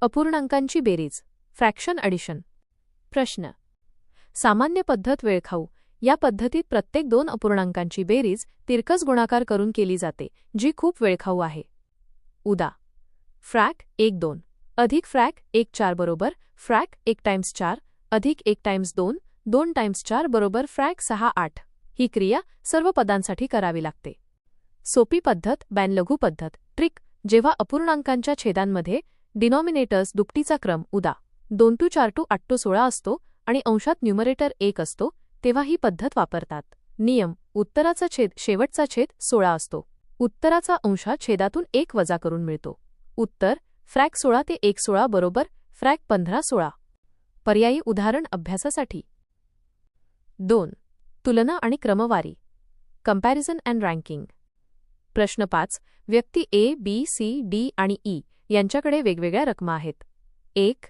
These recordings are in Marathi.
अपूर्णांकांची बेरीज. Fraction addition. प्रश्न. सामान्य पद्धत वेळखाऊ. या पद्धतीत प्रत्येक दोन अपूर्णांकांची बेरीज तिरकस गुणाकार करून केली जाते जी खूप वेळखाऊ आहे. उदा. फ्रॅक एक दोन. अधिक फ्रॅक एक चार बरोबर. फ्रॅक एक टाइम्स चार. अधिक एक टाइम्स दोन. दोन टाइम्स चार बरोबर फ्रॅक सहा आठ. ही क्रिया सर्व पदांसाठी करावी लागते. सोपी पद्धत बॅनलघु पद्धत. ट्रिक. जेव्हा अपूर्णांकांच्या छेदांमध्ये डिनॉमिनेटर्स दुपटीचा क्रम उदा. दोन टू चार टू आठ टू सोळा असतो आणि अंशात न्युमरेटर एक असतो तेव्हा ही पद्धत वापरतात. नियम. उत्तराचा छेद शेवटचा छेद सोळा असतो. उत्तराचा अंशा छेदातून एक वजा करून मिळतो. उत्तर. फ्रॅक सोळा ते एक सोळा बरोबर फ्रॅक पंधरा सोळा. पर्यायी उदाहरण अभ्यासासाठी. दोन. तुलना आणि क्रमवारी. कंपॅरिझन अँड रँकिंग प्रश्न पाच. व्यक्ती ए बी सी डी आणि ई यांच्याकडे वेगवेगळ्या रकमा आहेत. एक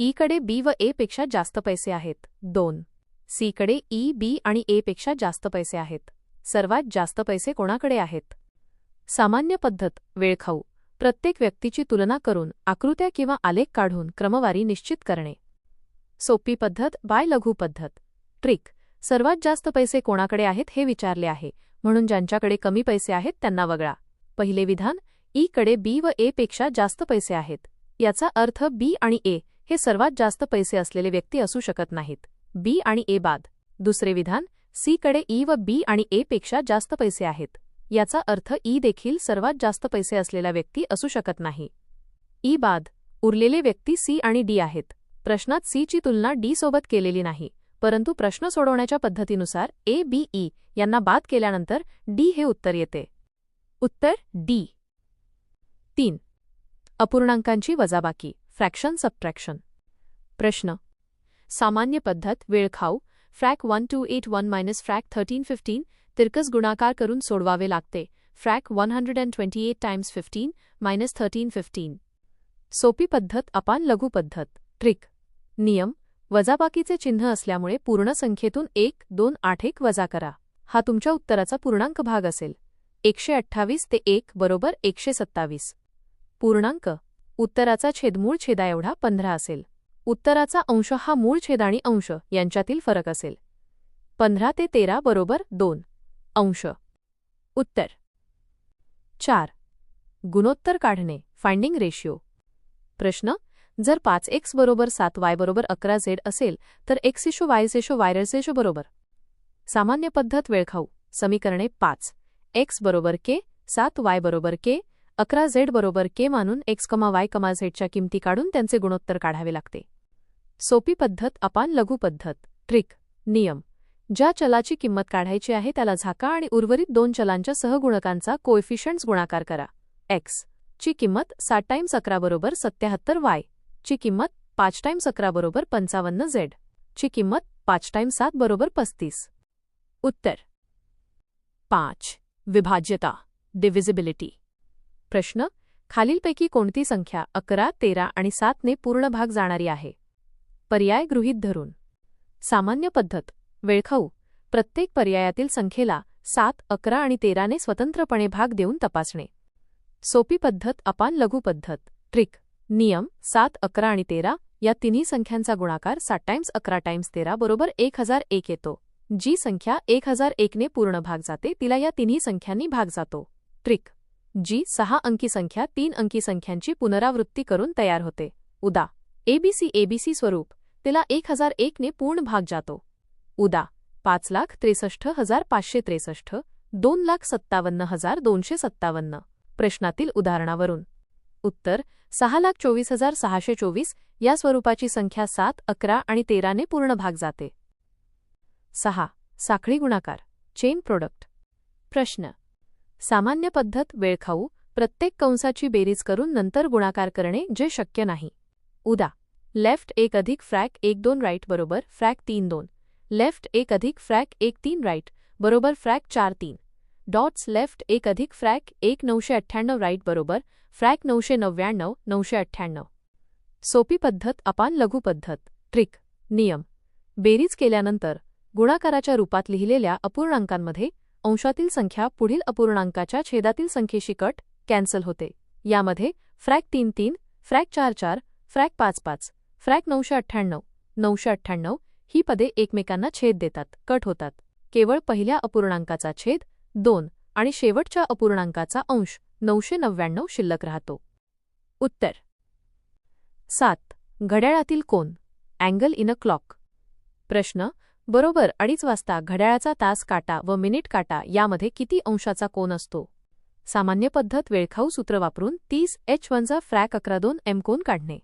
e ईकडे बी व ए पेक्षा जास्त पैसे आहेत. दोन सीकडे ई e, बी आणि ए पेक्षा जास्त पैसे आहेत. सर्वात जास्त पैसे कोणाकडे आहेत? सामान्य पद्धत वेळखाऊ. प्रत्येक व्यक्तीची तुलना करून आकृत्या किंवा आलेख काढून क्रमवारी निश्चित करणे. सोपी पद्धत बाय लघु पद्धत. ट्रिक सर्वात जास्त पैसे कोणाकडे आहेत हे विचारले आहे म्हणून ज्यांच्याकडे कमी पैसे आहेत त्यांना वगळा. पहिले विधान ईकडे बी व ए पेक्षा जास्त पैसे आहेत. याचा अर्थ बी आणि ए हे सर्वात जास्त पैसे असलेले व्यक्ती असू शकत नाहीत. बी आणि ए बाद. दुसरे विधान सीकडे ई व बी आणि ए पेक्षा जास्त पैसे आहेत. याचा अर्थ ई देखील सर्वात जास्त पैसे असलेला व्यक्ती असू शकत नाही. ई बाद. उरलेले व्यक्ती सी आणि डी आहेत. प्रश्नात सीची तुलना डी सोबत केलेली नाही परंतु प्रश्न सोडवण्याच्या पद्धतीनुसार ए बी ई यांना बाद केल्यानंतर डी हे उत्तर येते. उत्तर डी. तीन. अपूर्णांकांची वजाबाकी. Fraction subtraction. प्रश्न. सामान्य पद्धत वेळखाऊ frac one two eight one minus frac thirteen fifteen तिरकस गुणाकार करून सोडवावे लागते. Frac one hundred and twenty eight times fifteen minus thirteen fifteen. सोपी पद्धत अपान लघु पद्धत. ट्रिक. नियम. वजाबाकीचे चिन्ह असल्यामुळे पूर्ण संख्येतून एक दोन आठ एक वजा करा. हा तुमच्या उत्तराचा पूर्णांक भाग असेल. एकशे अठ्ठावीस ते एक बरोबर एकशे सत्तावीस. पूर्णांक. उत्तराचा छेदमूळ छेदा एवढा पंधरा असेल. उत्तराचा अंश हा मूळ छेद आणि अंश यांच्यातील फरक असेल. पंधरा ते तेरा बरोबर दोन. अंश. उत्तर. चार. गुणोत्तर काढणे. Finding ratio. प्रश्न. जर पाच एक्स बरोबर सात वाय बरोबर अकरा झेड असेल तर एक्स इशो वाय सेशो वायरसेशो बरोबर. सामान्य पद्धत वेळखाऊ समीकरणे पाच. एक्स बरोबर के सात वाय बरोबर के अकरा झेड बरोबर के मानून एक्स कमा वाय कमा झेडच्या किमती काढून त्यांचे गुणोत्तर काढावे लागते. सोपी पद्धत अपान लघु पद्धत. ट्रिक. नियम. ज्या चलाची किंमत काढायची आहे त्याला झाका आणि उर्वरित दोन चलांच्या सहगुणकांचा कोएफिशियंट्स गुणाकार करा. एक्स. ची किंमत सात टाईम्स अकरा बरोबर सत्याहत्तर वाय. ची किंमत पाच टाईम्स अकरा बरोबर पंचावन्न झेड. ची किंमत पाच टाईम्स सात बरोबर पस्तीस. उत्तर. पाच. विभाज्यता. डिव्हिजिबिलिटी. प्रश्न खालीलपैकी कोणती संख्या अकरा तेरा आणि सातने पूर्ण भाग जाणारी आहे? पर्याय गृहीत धरून. सामान्य पद्धत वेळखाऊ. प्रत्येक पर्यायातील संख्येला सात अकरा आणि तेराने स्वतंत्रपणे भाग देऊन तपासणे. सोपी पद्धत अपान लघु पद्धत. ट्रिक नियम सात अकरा आणि तेरा या तिन्ही संख्यांचा गुणाकार सात टाइम्स अकरा टाइम्स तेरा बरोबर एक हजार एक येतो. जी संख्या एक हजार एकने पूर्ण भाग जाते तिला या तिन्ही संख्यांनी भाग जातो. ट्रिक जी सहा अंकी संख्या तीन अंकी संख्यांची पुनरावृत्ती करून तयार होते. उदा. एबीसी एबीसी स्वरूप. तिला एक हजार एकने पूर्ण भाग जातो. उदा. पाच लाख त्रेसष्ट हजार पाचशे त्रेसष्ट दोन लाख सत्तावन्न हजार दोनशे सत्तावन्न. प्रश्नातील उदाहरणावरून. उत्तर. सहा लाख चोवीस हजार सहाशे चोवीस. या स्वरूपाची संख्या सात अकरा आणि तेराने पूर्ण भाग जाते. सहा. साखळी गुणाकार. Chain product. प्रश्न. सामान्य पद्धत वेळखाऊ प्रत्येक कंसाची बेरीज करून नंतर गुणाकार करणे जे शक्य नाही. उदा. लेफ्ट एक अधिक फ्रॅक एक दोन राईट बरोबर फ्रॅक तीन दोन. लेफ्ट एक अधिक फ्रॅक एक तीन राईट बरोबर फ्रॅक चार तीन. डॉट्स लेफ्ट एक अधिक फ्रॅक एक नऊशे अठ्ठ्याण्णव राईट बरोबर फ्रॅक नऊशे नव्याण्णव नऊशे अठ्ठ्याण्णव. सोपी पद्धत अपान लघु पद्धत. ट्रिक नियम. बेरीज केल्यानंतर गुणाकाराच्या रूपात लिहिलेल्या अपूर्णांकांमध्ये अंशातील संख्या पुढील अपूर्णांकाच्या छेदातील संख्येशी कट कॅन्सल होते. यामध्ये फ्रॅक तीन तीन फ्रॅक चार चार फ्रॅक पाच पाच फ्रॅक नऊशे अठ्ठ्याण्णव नऊशे अठ्ठ्याण्णव ही पदे एकमेकांना छेद देतात कट होतात. केवळ पहिल्या अपूर्णांकाचा छेद दोन आणि शेवटच्या अपूर्णांकाचा अंश नऊशे नव्याण्णव शिल्लक राहतो. उत्तर. सात. घड्याळातील कोण अँगल इन अ क्लॉक. प्रश्न. बरोबर अडीच वाजता घड्याळाचा तास काटा व मिनिट काटा यामध्ये किती अंशाचा कोन असतो? सामान्य पद्धत वेळखाऊ सूत्र वापरून तीस एच वनचा फ्रॅक अकरा दोन एम कोन काढणे.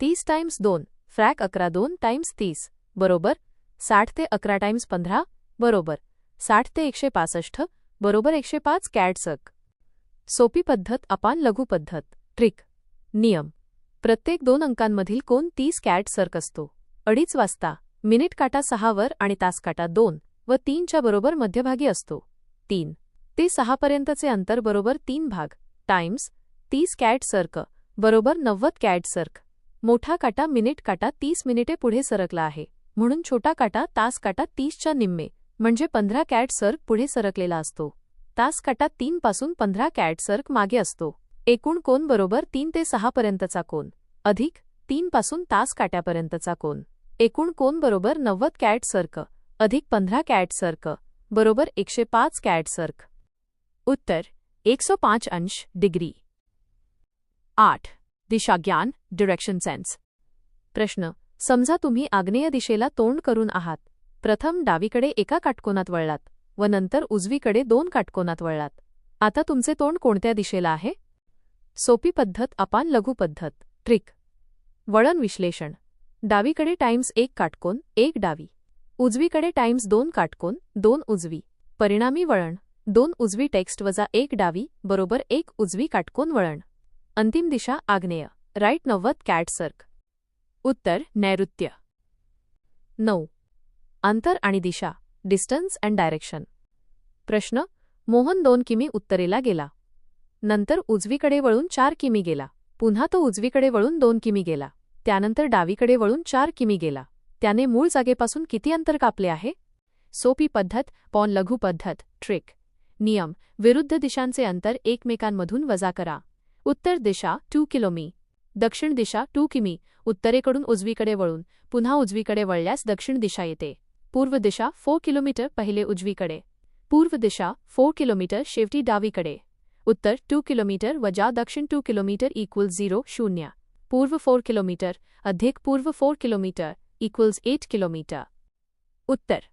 तीस टाइम्स दोन फ्रॅक अकरा दोन टाइम्स तीस बरोबर? साठ ते अकरा टाइम्स पंधरा बरोबर? साठ ते एकशे पासष्ट बरोबर? एकशे पाच कॅडसक सोपी पद्धत अपान लघु पद्धत. ट्रिक. नियम. प्रत्येक दोन अंकांमधील कोण तीस कॅट सर्क असतो. अडीच वाजता. मिनिट काटा सहावर आणि तास काटा दोन व तीनच्या बरोबर मध्यभागी असतो. तीन. ते सहापर्यंतचे अंतर बरोबर तीन भाग. टाइम्स तीस कॅट सर्क बरोबर नव्वद कॅट सर्क. मोठा काटा मिनिट काटा तीस मिनिटे पुढे सरकला आहे. म्हणून छोटा काटा तास काटा तीसच्या निम्मे म्हणजे पंधरा कॅट सर्क पुढे सरकलेला असतो. तास काटा तीन पासून पंधरा कॅट सर्क मागे असतो. एकूण कोन बरोबर तीन ते सहापर्यंतचा कोन. अधिक तीन पासून तास काट्यापर्यंतचा कोन. एकूण कोन बरोबर नव्वद कॅट सर्क? अधिक पंधरा कॅट सर्क. बरोबर एकशे पाच कॅट सर्क. उत्तर. एकशे पाच अंश डिग्री. आठ. दिशाज्ञान डिरेक्शन सेन्स प्रश्न. समजा तुम्ही आग्नेय दिशेला तोंड करून आहात. प्रथम डावीकडे एका काटकोनात वळलात व नंतर उजवीकडे दोन काटकोनात वळलात. आता तुमचे तोंड कोणत्या दिशेला आहे? सोपी पद्धत अपान लघु पद्धत. ट्रिक वळण विश्लेषण. डावीकडे टाइम्स एक काटकोन एक डावी. उजवीकडे टाइम्स दोन काटकोन दोन उजवी. परिणामी वळण दोन उजवी टेक्स्ट वजा एक डावी बरोबर एक उजवी काटकोन वळण. अंतिम दिशा आग्नेय राईट नव्वद कॅट सर्क. उत्तर नैऋत्य. नऊ. अंतर आणि दिशा डिस्टन्स अँड डायरेक्शन. प्रश्न मोहन दोन किमी उत्तरेला गेला. नंतर उजवीकडे वळून चार किमी गेला. पुन्हा तो उजवीकडे वळून दोन किमी गेला. त्यानंतर डावीकडे वळून चार किमी गेला. त्याने मूळ जागेपासून किती अंतर कापले आहे? सोपी पद्धत पॉन लघु पद्धत ट्रिक. नियम विरुद्ध दिशांचे अंतर एकमेकांमधून वजा करा. उत्तर दिशा टू किलोमी. दक्षिण दिशा टू किमी. उत्तरेकडून उजवीकडे वळून पुन्हा उजवीकडे वळल्यास दक्षिण दिशा येते. पूर्व दिशा फोर किलोमीटर पहिले उजवीकडे. पूर्व दिशा फोर किलोमीटर शेवटी डावीकडे. उत्तर टू किलोमीटर वजा दक्षिण टू किलोमीटर इक्वल झिरो शून्य. पूर्व फोर किलोमीटर अधिक पूर्व four kilometre equals eight kilometre. उत्तर.